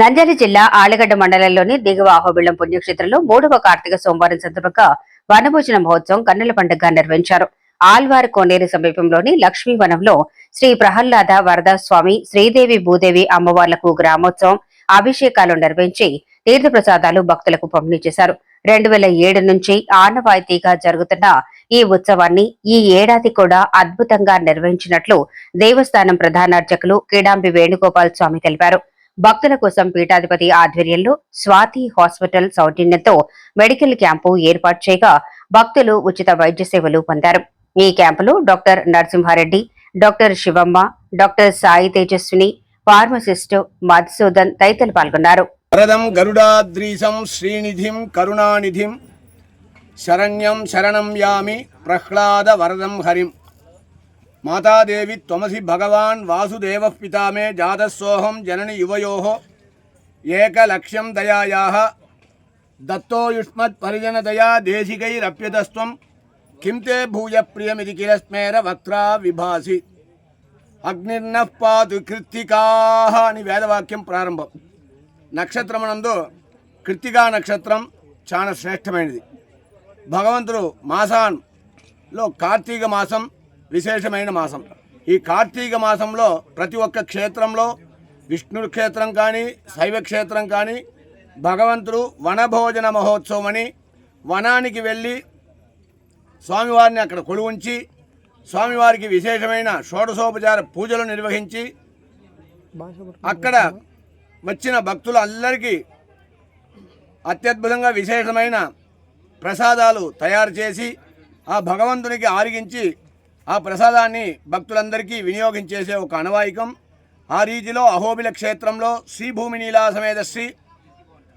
నంద్యాల జిల్లా ఆలగడ్డ మండలంలోని దిగువ అహోబిళ్ళం పుణ్యక్షేత్రంలో మూడవ కార్తీక సోమవారం సందర్భంగా వనభోజన మహోత్సవం కన్నుల పండుగ నిర్వహించారు. ఆల్వార్ కోనేరు సమీపంలోని లక్ష్మీవనంలో శ్రీ ప్రహ్లాద వరద స్వామి శ్రీదేవి భూదేవి అమ్మవార్లకు గ్రామోత్సవం అభిషేకాలు నిర్వహించి తీర్థప్రసాదాలు భక్తులకు పంపిణీ చేశారు. రెండు వేల ఏడు నుంచి ఆనవాయితీగా జరుగుతున్న ఈ ఉత్సవాన్ని ఈ ఏడాది కూడా అద్భుతంగా నిర్వహించినట్లు దేవస్థానం ప్రధానార్చకులు కిడాంబి వేణుగోపాల్ స్వామి తెలిపారు. భక్తుల కోసం పీఠాధిపతి ఆధ్వర్యంలో స్వాతి హాస్పిటల్ సౌజన్యంతో మెడికల్ క్యాంపు ఏర్పాటు చేయగా భక్తులు ఉచిత వైద్య సేవలు పొందారు. ఈ క్యాంపులో doctor Narasimha Reddy doctor Shivamma doctor Sai Tejaswini pharmacist Madhusudan తదితరులు పాల్గొన్నారు. వరదం గరుడాద్రీశం శ్రీనిధిం కరుణానిధిం శరణ్యం శరణం యామి ప్రహ్లాద వరదం హరిం. మాతాదేవి త్వమసి భగవాన్ వాసుదేవ పితామే జాతస్సోహం జనని యువయో ఏకలక్ష్యం దయాయా దత్తో యుష్మత్ పరిజన దయా దేశికైరప్యతస్త్వం కిం తే భూయ ప్రియమిది కిల స్మేర వక్రా విభాసి అగ్నిర్నః పాతు కృత్తికా అని వేదవాక్యం ప్రారంభం. నక్షత్రమనందు కృత్తికా నక్షత్రం చాలా శ్రేష్టమైనది భగవంతుడు మాసాన్లో కార్తీక మాసం విశేషమైన మాసం. ఈ కార్తీక మాసంలో ప్రతి ఒక్క క్షేత్రంలో విష్ణు క్షేత్రం కానీ శైవ క్షేత్రం కానీ భగవంతుడు వనభోజన మహోత్సవం అని వనానికి వెళ్ళి స్వామివారిని అక్కడ కొలువుంచి స్వామివారికి విశేషమైన షోడశోపచార పూజలు నిర్వహించి అక్కడ వచ్చిన భక్తులు అందరికీ అత్యద్భుతంగా విశేషమైన ప్రసాదాలు తయారు చేసి ఆ భగవంతునికి ఆరిగించి ఆ ప్రసాదాన్ని భక్తులందరికీ వినియోగించేసే ఒక అనవాయికం ఆ రీతిలో అహోబిల క్షేత్రంలో శ్రీభూమి నీలా సమేత శ్రీ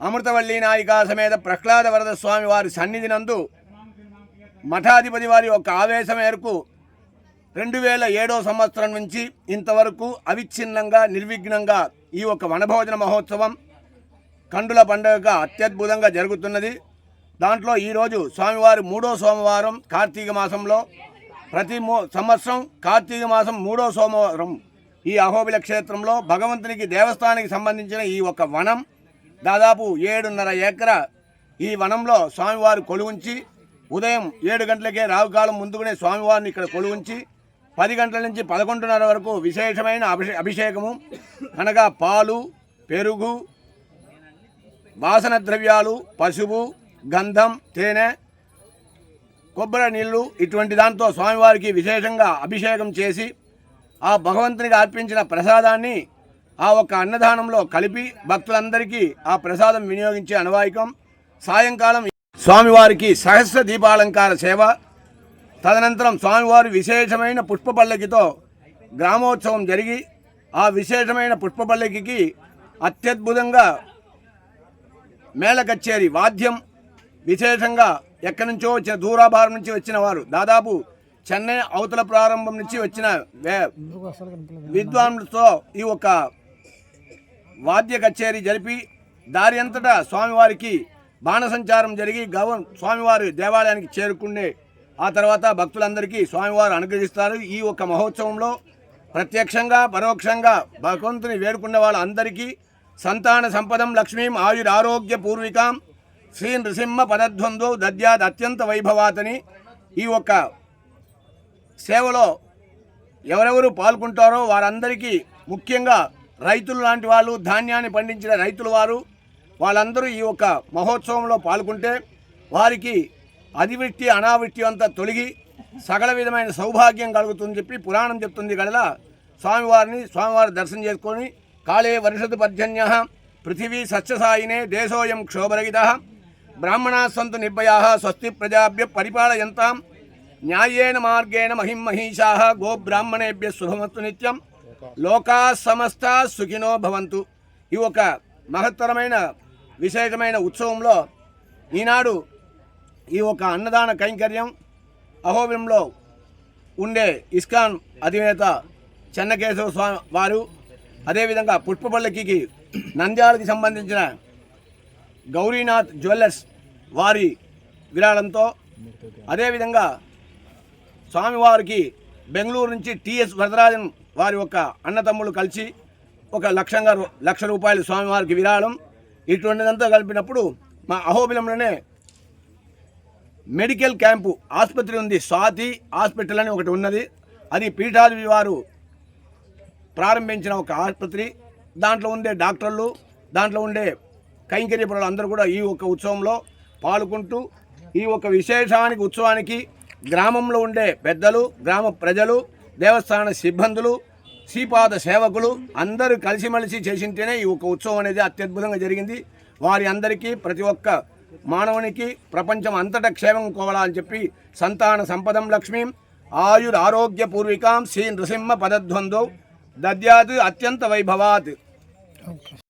అమృతవల్లి నాయికా సమేత ప్రహ్లాద వరద స్వామి వారి సన్నిధి నందు మఠాధిపతి వారి యొక్క ఆవేశం మేరకు రెండు వేల ఏడో సంవత్సరం నుంచి ఇంతవరకు అవిచ్ఛిన్నంగా నిర్విఘ్నంగా ఈ ఒక వనభోజన మహోత్సవం కండుల పండుగగా అత్యద్భుతంగా జరుగుతున్నది. దాంట్లో ఈరోజు స్వామివారి మూడో సోమవారం కార్తీక మాసంలో ప్రతి మూ సంవత్సరం కార్తీక మాసం మూడో సోమవారం ఈ అహోబిల క్షేత్రంలో భగవంతునికి దేవస్థానానికి సంబంధించిన ఈ ఒక వనం దాదాపు ఏడున్నర ఎకర ఈ వనంలో స్వామివారు కొలువుంచి ఉదయం ఏడు గంటలకే రావుకాలం ముందుకునే స్వామివారిని ఇక్కడ కొలువుంచి పది గంటల నుంచి పదకొండున్నర వరకు విశేషమైన అభిషే అభిషేకము అనగా పాలు పెరుగు వాసన ద్రవ్యాలు పసుపు గంధం తేనె కొబ్బరి నీళ్ళు ఇటువంటి దాంతో స్వామివారికి విశేషంగా అభిషేకం చేసి ఆ భగవంతునికి అర్పించిన ప్రసాదాన్ని ఆ ఒక్క అన్నదానంలో కలిపి భక్తులందరికీ ఆ ప్రసాదం వినియోగించే అనువాయికం సాయంకాలం స్వామివారికి సహస్ర దీపాలంకార సేవ. తదనంతరం స్వామివారి విశేషమైన పుష్పపల్లకితో గ్రామోత్సవం జరిగి ఆ విశేషమైన పుష్పపల్లకికి అత్యద్భుతంగా మేళకచ్చేరి వాద్యం విశేషంగా ఎక్కడి నుంచో వచ్చిన దూరాభారం నుంచి వచ్చిన వారు. దాదాపు చెన్నై అవతల ప్రారంభం నుంచి వచ్చిన వే- విద్వాంసులతో ఈ ఒక వాద్య కచేరీ జరిపి దారి అంతటా స్వామివారికి బాణసంచారం జరిగి గవ స్వామివారి దేవాలయానికి చేరుకునే ఆ తర్వాత భక్తులందరికీ స్వామివారు అనుగ్రహిస్తారు. ఈ ఒక మహోత్సవంలో ప్రత్యక్షంగా పరోక్షంగా భగవంతుని వేడుకున్న వాళ్ళందరికీ సంతాన సంపదం లక్ష్మీం ఆయురారోగ్య పూర్వికాం శ్రీ నృసింహ పదద్వంద్వ దద్యాద్ అత్యంత వైభవాతని ఈ ఒక్క సేవలో ఎవరెవరు పాల్గొంటారో వారందరికీ ముఖ్యంగా రైతులు లాంటి వాళ్ళు ధాన్యాన్ని పండించిన రైతుల వారు వాళ్ళందరూ ఈ యొక్క మహోత్సవంలో పాల్గొంటే వారికి అతివృష్టి అనావృష్టి అంతా తొలగి సకల విధమైన సౌభాగ్యం కలుగుతుందని చెప్పి పురాణం చెప్తుంది కడల స్వామివారిని స్వామివారి దర్శనం చేసుకొని కాళే వర్షదు పర్జన్య పృథివీ సస్యసాయినే దేశోయం క్షోభరగిత బ్రాహ్మణా సంతు నిర్భయా స్వస్తి ప్రజాభ్య పరిపాలయంతాం. న్యాయేన మార్గేణ మహిం మహిషా గోబ్రాహ్మణేభ్య శుభమత్తు నిత్యం. లోకా సమస్త సుఖినో భవంతు. ఈ ఒక మహత్తరమైన విశేషమైన ఉత్సవంలో ఈనాడు ఈ ఒక అన్నదాన కైంకర్యం అహోబిలంలో ఉండే ఇస్కాన్ అధినేత చెన్నకేశవ స్వామి వారు అదేవిధంగా పుష్పపల్లకి నంద్యాలకు సంబంధించిన గౌరీనాథ్ జ్యువెలర్స్ వారి విరాళంతో అదేవిధంగా స్వామివారికి బెంగళూరు నుంచి టిఎస్ వరదరాజన్ వారి యొక్క అన్నతమ్ములు కలిసి ఒక లక్షంగా రూ- లక్ష రూపాయలు స్వామివారికి విరాళం. ఇటువంటిదంతా కలిపినప్పుడు మా అహోబిలంలోనే మెడికల్ క్యాంపు ఆసుపత్రి ఉంది. స్వాతి హాస్పిటల్ అని ఒకటి ఉన్నది. అది పీఠాధిపతి వారు ప్రారంభించిన ఒక ఆసుపత్రి. దాంట్లో ఉండే డాక్టర్లు దాంట్లో ఉండే కైంకర్య పరులు అందరూ కూడా ఈ ఒక్క ఉత్సవంలో పాల్గొంటూ ఈ ఒక విశేషానికి ఉత్సవానికి గ్రామంలో ఉండే పెద్దలు గ్రామ ప్రజలు దేవస్థాన సిబ్బందులు శ్రీపాద సేవకులు అందరూ కలిసిమెలిసి చేసింటేనే ఈ ఒక ఉత్సవం అనేది అత్యద్భుతంగా జరిగింది. వారి అందరికీ ప్రతి ఒక్క మానవునికి ప్రపంచం అంతటా క్షేమం కోవాలని చెప్పి సంతాన సంపదం లక్ష్మీం ఆయుర్ ఆరోగ్య పూర్వికాం శ్రీ నృసింహ పదధ్వందో దద్యాత్ అత్యంత వైభవాత్.